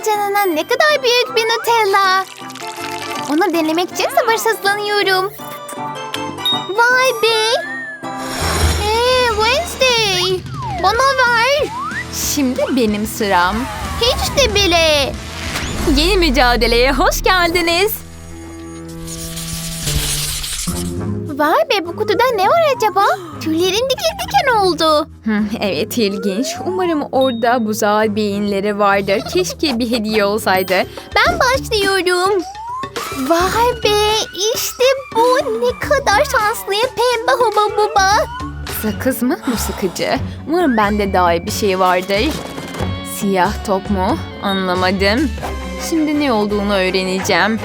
Vay canına ne kadar büyük bir Nutella. Onu denemek için sabırsızlanıyorum. Vay be. Ee, Wednesday. Bana ver. Şimdi benim sıram. Hiç de bile. Yeni mücadeleye hoş geldiniz. Vay be bu kutuda ne var acaba? Tüylerin diken diken oldu. Evet ilginç. Umarım orada buzağı beyinleri vardır. Keşke bir hediye olsaydı. Ben başlıyorum. Vay be işte bu ne kadar şanslıyım pembe huba buba. Sakız mı? Bu sıkıcı. Umarım bende daha iyi bir şey vardır. Siyah top mu? Anlamadım. Şimdi ne olduğunu öğreneceğim.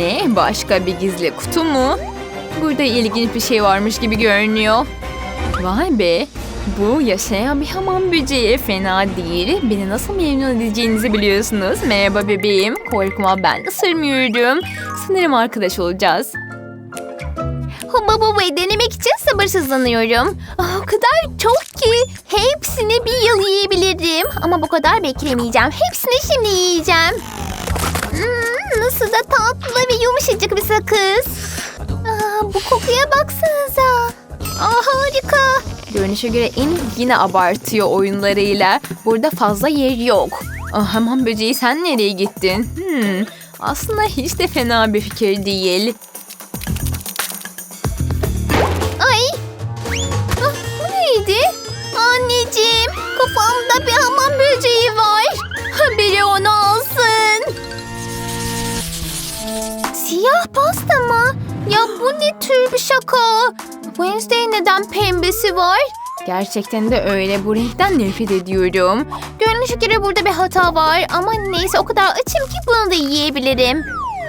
Ne? Başka bir gizli kutu mu? Burada ilginç bir şey varmış gibi görünüyor. Vay be. Bu yaşayan bir hamam böceği fena değil. Beni nasıl memnun edeceğinizi biliyorsunuz. Merhaba bebeğim. Korkma ben ısırmıyorum. Sanırım arkadaş olacağız. Huba bubayı denemek için sabırsızlanıyorum. Ah, o kadar çok ki hepsini bir yıl yiyebilirim. Ama bu kadar beklemeyeceğim. Hepsini şimdi yiyeceğim. Hmm, nasıl da tatlı ve yumuşacık bir sakız. Aa, bu kokuya baksanıza. Aa, harika. Görünüşe göre en yine abartıyor oyunlarıyla. Burada fazla yer yok. Ah, hamam böceği sen nereye gittin? Hmm, aslında hiç de fena bir fikir değil. Tür bir şaka? Wednesday neden pembesi var? Gerçekten de öyle. Bu renkten nefret ediyorum. Görünüşe göre burada bir hata var ama neyse o kadar açım ki bunu da yiyebilirim.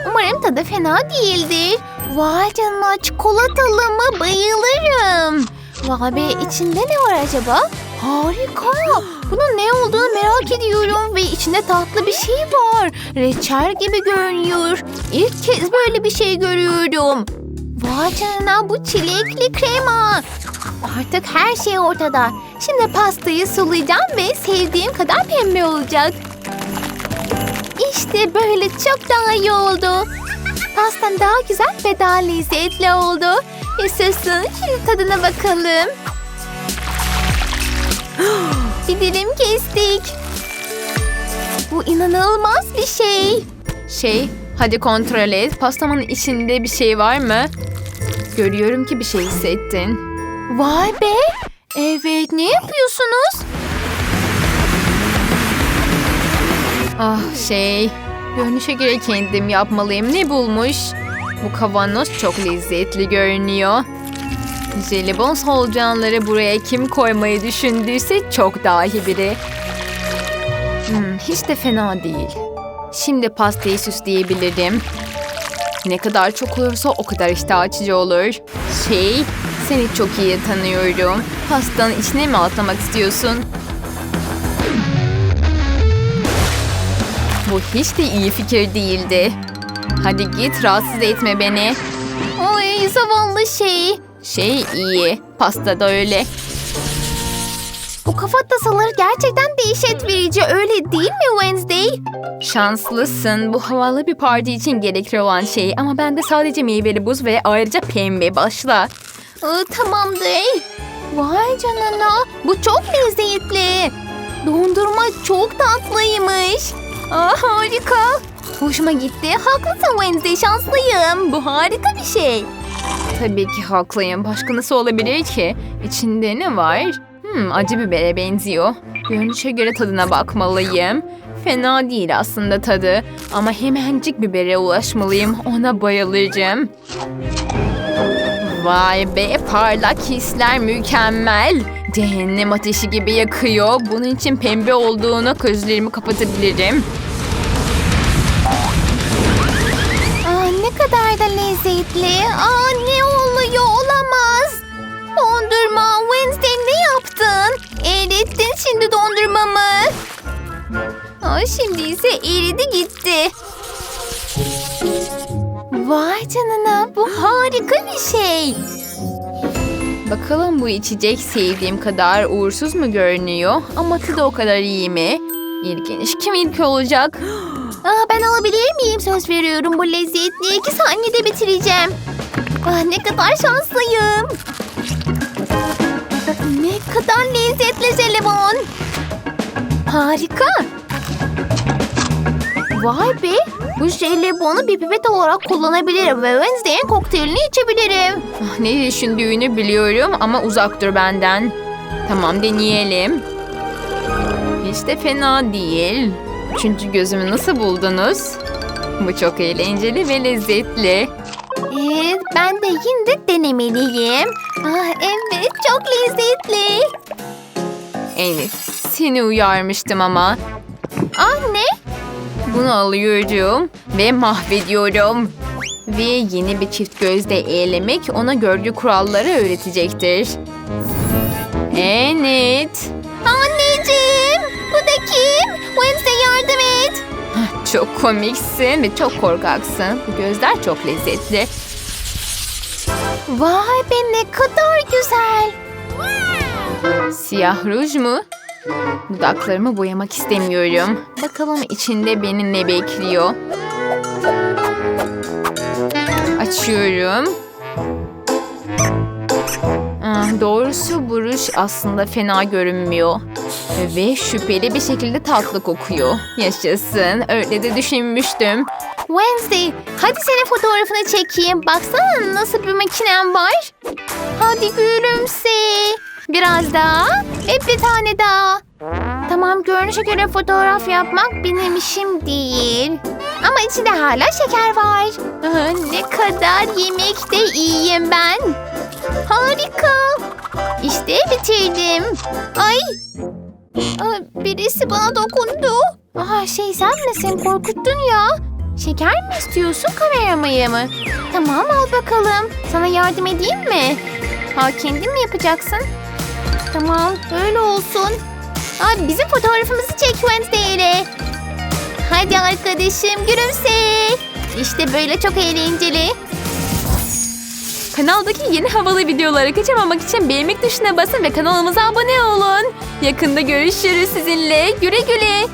Umarım tadı fena değildir. Vay canına çikolatalı mı bayılırım. Vay be içinde ne var acaba? Harika. Bunun ne olduğunu merak ediyorum ve içinde tatlı bir şey var. Reçel gibi görünüyor. İlk kez böyle bir şey görüyorum. Vay canına bu çilekli krema. Artık her şey ortada. Şimdi pastayı sulayacağım ve sevdiğim kadar pembe olacak. İşte böyle çok daha iyi oldu. Pastam daha güzel ve daha lezzetli oldu. Yaşasın. Şimdi tadına bakalım. Bir dilim kestik. Bu inanılmaz bir şey. Şey, hadi kontrol et. Pastamın içinde bir şey var mı? Görüyorum ki bir şey hissettin. Vay be. Evet ne yapıyorsunuz? Ah şey, görünüşe göre kendim yapmalıyım. Ne bulmuş? Bu kavanoz çok lezzetli görünüyor. Jelibon solucanları buraya kim koymayı düşündüyse çok dahi biri. Hmm, hiç de fena değil. Şimdi pastayı süsleyebilirim. Ne kadar çok olursa o kadar iştah açıcı olur. Şey, seni çok iyi tanıyorum. Pastanın içine mi atlamak istiyorsun? Bu hiç de iyi fikir değildi. Hadi git rahatsız etme beni. Ay zavallı şey. Şey iyi, pasta da öyle. Bu kafatası gerçekten dehşet verici öyle değil mi Wednesday? Şanslısın. Bu havalı bir parti için gerekli olan şey ama bende sadece meyveli buz ve ayrıca pembe başla. Aa, tamamdır. Vay canına bu çok lezzetli. Dondurma çok tatlıymış. Aa, harika. Hoşuma gitti. Haklısın Wednesday şanslıyım. Bu harika bir şey. Tabii ki haklıyım. Başka nasıl olabilir ki? İçinde ne var? Hmm, acı bibere benziyor. Görünüşe göre tadına bakmalıyım. Fena değil aslında tadı. Ama hemencik bibere ulaşmalıyım. Ona bayılacağım. Vay be parlak hisler mükemmel. Cehennem ateşi gibi yakıyor. Bunun için pembe olduğunu gözlerimi kapatabilirim. Aa, ne kadar da lezzetli. Aa, ne dondurmamı. Aa, şimdi ise eridi gitti. Vay canına bu harika bir şey. Bakalım bu içecek sevdiğim kadar uğursuz mu görünüyor ama tadı o kadar iyi mi? İlginç. Kim ilk olacak? Aa, ben alabilir miyim? Söz veriyorum bu lezzetli iki saniyede bitireceğim. Ah, ne kadar şanslıyım. Ne kadar lezzetli jelibon. Harika. Vay be. Bu jelibonu bir pipet olarak kullanabilirim ve Wednesday'in kokteylini içebilirim. Ah, Ne düşündüğünü biliyorum ama uzak dur benden. Tamam deneyelim. Hiç de fena değil. Üçüncü gözümü nasıl buldunuz? Bu çok eğlenceli ve lezzetli. Evet, ben de yine de denemeliyim. Ah, evet, çok lezzetli. Evet, seni uyarmıştım ama. Anne, Bunu alıyorum ve mahvediyorum. Ve yeni bir çift gözle eğlemek ona görgü kuralları öğretecektir. Evet. anneciğim, bu da kim? Wednesday yardım et. Çok komiksin ve çok korkaksın. Bu gözler çok lezzetli. Vay be ne kadar güzel. Siyah ruj mu? Dudaklarımı boyamak istemiyorum. Bakalım içinde beni ne bekliyor. Açıyorum. Ah, doğrusu bu ruj aslında fena görünmüyor. Ve şüpheli bir şekilde tatlı kokuyor. Yaşasın. Öyle de düşünmüştüm. Wednesday, hadi senin fotoğrafını çekeyim. Baksana nasıl bir makinem var. Hadi gülümse. Biraz daha ve bir tane daha. Tamam görünüşe göre fotoğraf yapmak benim işim değil. Ama içinde hala şeker var. Ne kadar yemekte iyiyim ben. Harika. İşte bitirdim. Ay. Aa, birisi bana dokundu. Aha şey sen misin? Korkuttun ya. Şeker mi istiyorsun kameramaya mı? Tamam al bakalım. Sana yardım edeyim mi? Ha kendin mi yapacaksın? Tamam öyle olsun. Aa, bizim fotoğrafımızı çek Wednesday ile. Hadi arkadaşım gülümse. İşte böyle çok eğlenceli. Kanaldaki yeni havalı videoları kaçırmamak için beğenmek tuşuna basın ve kanalımıza abone olun. Yakında görüşürüz sizinle. Güle güle.